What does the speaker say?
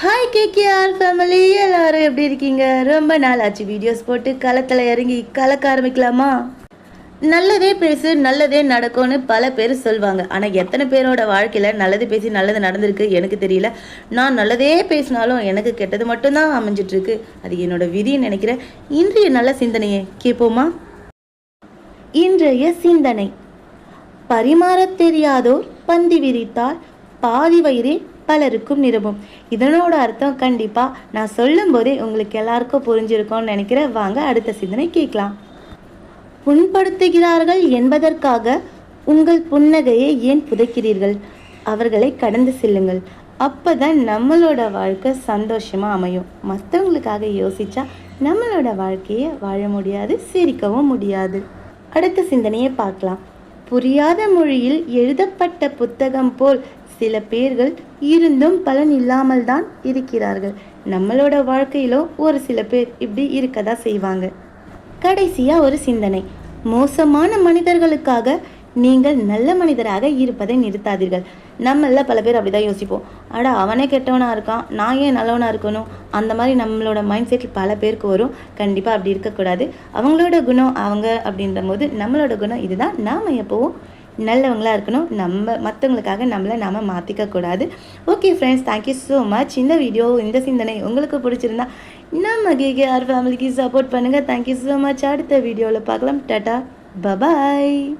Hi KKR family எல்லாரும் எப்படி இருக்கீங்க? ரொம்ப நாள் ஆச்சு வீடியோஸ் போட்டு களத்தில் இறங்கி கலக்க ஆரம்பிக்கலாமா? நல்லதே பேசு நல்லதே நடக்கும்னு பல பேர் சொல்லுவாங்க ஆனால் எத்தனை பேரோட வாழ்க்கையில் நல்லது பேசி நல்லது நடந்திருக்கு எனக்கு தெரியல. நான் நல்லதே பேசினாலும் எனக்கு கெட்டது மட்டும்தான் அமைஞ்சிட்ருக்கு. அது என்னோட விதின்னு நினைக்கிறேன். இன்றைய நல்ல சிந்தனையை கேட்போமா? இன்றைய சிந்தனை. பரிமாறத் தெரியாதோர் பந்தி விரித்தால் பாதி வயிறே பலருக்கும் நிரம்பும். இதனோட அர்த்தம் கண்டிப்பா நான் சொல்லும் போதே உங்களுக்கு எல்லாருக்கும் புரிஞ்சிருக்கும்னு நினைக்கிறேன். வாங்க அடுத்த சிந்தனை கேட்கலாம். புண்படுத்துகிறார்கள் என்பதற்காக உங்கள் புன்னகையை ஏன் புதைக்கிறீர்கள்? அவர்களை கடந்து செல்லுங்கள். அப்பதான் நம்மளோட வாழ்க்கை சந்தோஷமா அமையும். மற்றவங்களுக்காக யோசிச்சா நம்மளோட வாழ்க்கையை வாழ முடியாது சிரிக்கவும் முடியாது. அடுத்த சிந்தனையை பார்க்கலாம். புரியாத மொழியில் எழுதப்பட்ட புத்தகம் போல் சில பேர்கள் இருந்தும் பலன் இல்லாமல் தான் இருக்கிறார்கள். நம்மளோட வாழ்க்கையிலும் ஒரு சில பேர் இப்படி இருக்கதா செய்வாங்க. கடைசியா ஒரு சிந்தனை. மோசமான மனிதர்களுக்காக நீங்கள் நல்ல மனிதராக இருப்பதை நிறுத்தாதீர்கள். நம்மள பல பேர் அப்படிதான் யோசிப்போம். அட அவனே கெட்டவனா இருக்கான். நான் ஏன் நல்லவனா இருக்கணும்? அந்த மாதிரி நம்மளோட மைண்ட் செட் பல பேருக்கு வரும். கண்டிப்பாக அப்படி இருக்கக்கூடாது. அவங்களோட குணம் அவங்க அப்படின்ற போது நம்மளோட குணம் இதுதான். நாம் எப்போவும் நல்லவங்களாக இருக்கணும். நம்ம மற்றவங்களுக்காக நம்மளை நாம் மாற்றிக்க கூடாது. Okay friends thank you so much இந்த வீடியோ இந்த சிந்தனை உங்களுக்கு பிடிச்சிருந்தா நம்ம கேகேஆர் ஃபேமிலிக்கு சப்போர்ட் பண்ணுங்கள் தேங்க்யூ ஸோ மச் அடுத்த வீடியோவில் பார்க்கலாம். Tata bye bye